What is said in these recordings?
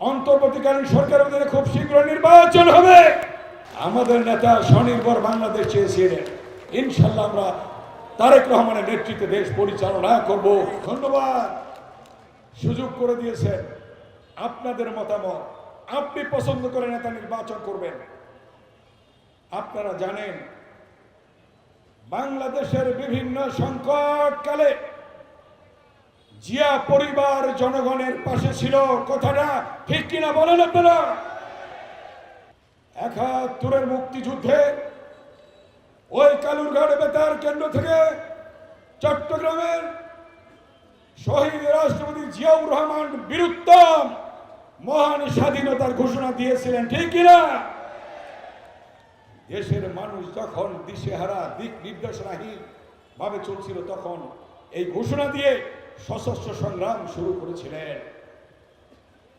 অন্তর্বর্তীকালীন সরকারের অধীনে খুব শীঘ্র নির্বাচন হবে। আমাদের নেতা স্বনির্ভর বাংলাদেশ চেয়েছিলেন। ইনশাল্লাহ আমরা তারেক রহমানের নেতৃত্বে দেশ পরিচালনা করব। ধন্যবাদ। সুযোগ করে দিয়েছেন। আপনাদের মতামত। আপনি পছন্দ করে নেতা নির্বাচন করবেন। আপনারা জানেন, বাংলাদেশের বিভিন্ন সংকটকালে জিয়া পরিবার জনগণের পাশে ছিল। কথাটা ঠিক কিনা বলেন আপনারা? একাত্তরের মুক্তিযুদ্ধে ওই কালুরঘাট বেতার কেন্দ্র থেকে চট্টগ্রামের শহীদ রাষ্ট্রপতি জিয়াউর রহমান বীরুত্তম মহান স্বাধীনতার ঘোষণা দিয়েছিলেন, ঠিক কিনা? দেশের মানুষ যখন দিশেহারা দিক নির্দেশনাহীন ভাবে চলছিল, তখন এই ঘোষণা দিয়ে সশস্ত্র সংগ্রাম শুরু করেছিলেন।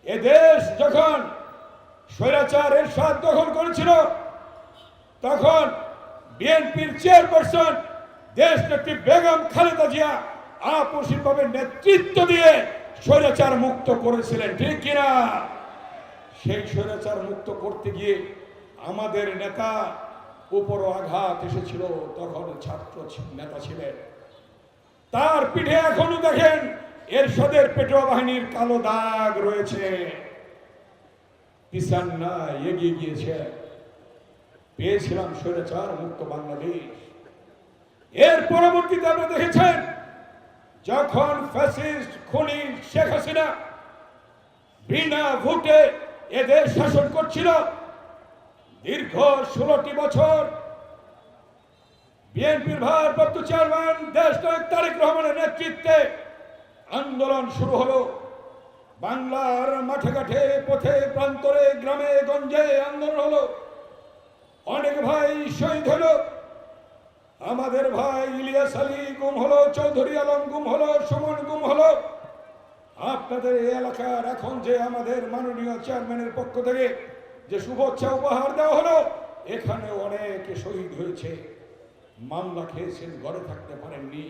এ দেশ যখন স্বৈরাচার এরশাদ দখল করেছিল, তখন বিএনপির চেয়ারপারসন দেশ নেত্রী বেগম খালেদা জিয়া আপসীভাবে নেতৃত্ব দিয়ে স্বৈরাচার মুক্ত করেছিলেন, ঠিক কিনা? সেই স্বৈরাচার মুক্ত করতে গিয়ে আমাদের নেতা উপরও আঘাত এসেছিল, তখন ছাত্র নেতা ছিলেন। তার পিঠে এখনও দেখেন এরশাদের পেটোয়া বাহিনীর কালো দাগ রয়েছে। কিষান না এগিয়ে গিয়েছে। পেয়েছিলাম স্বৈরাচার, মুক্ত বাংলাদেশ। এর পরবর্তীতে আপনি দেখেছেন, যখন ফ্যাসিস্ট খুনি শেখ হাসিনা বিনা ভোটে এদের শাসন করছিল, দীর্ঘ ষোলোটি বছর বিএনপির ভারপ্রাপ্ত চেয়ারম্যান দেশ তারেক রহমানের নেতৃত্বে আন্দোলন শুরু হলো। বাংলার মাঠে ঘাটে পথে প্রান্তরে গ্রামে গঞ্জে আন্দোলন হলো। অনেক ভাই শহীদ হলো। আমাদের ভাই ইলিয়াস আলী গুম হলো, চৌধুরী আলম গুম হলো, সুমন গুম হলো। আপনাদের এই এলাকার এখন যে আমাদের মাননীয় চেয়ারম্যানের পক্ষ থেকে যে শুভেচ্ছা উপহার দেওয়া হলো, এখানে অনেকে শহীদ হয়েছে। মামলা খেয়েছেন, ঘরে থাকতে পারেননি।